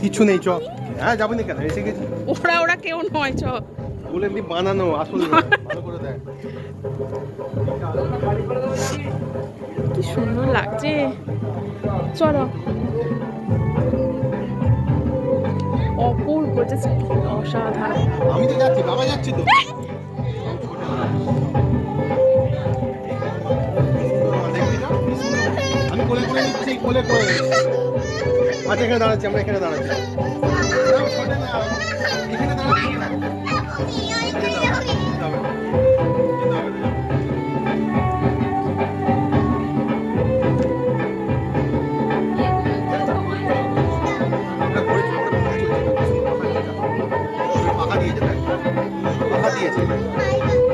কিছু নেই চ। হ্যাঁ কেন? এসে গেছি। ওরা ওরা কেউ নয় চ। ওগুলো এমনি বানানো আসলে কি সুন্দর লাগছে। চলো। অপূর্ব just অসাধারণ আমি তো যাচ্ছি বাবা যাচ্ছি তো আমি কোলে কোলে নিচ্ছি কোলে করে নিচ্ছি। আচ্ছা এখানে দাঁড়াচ্ছি আমরা এখানে দাঁড়াচ্ছি। এখানে দাঁড়াচ্ছি দিয়েছে।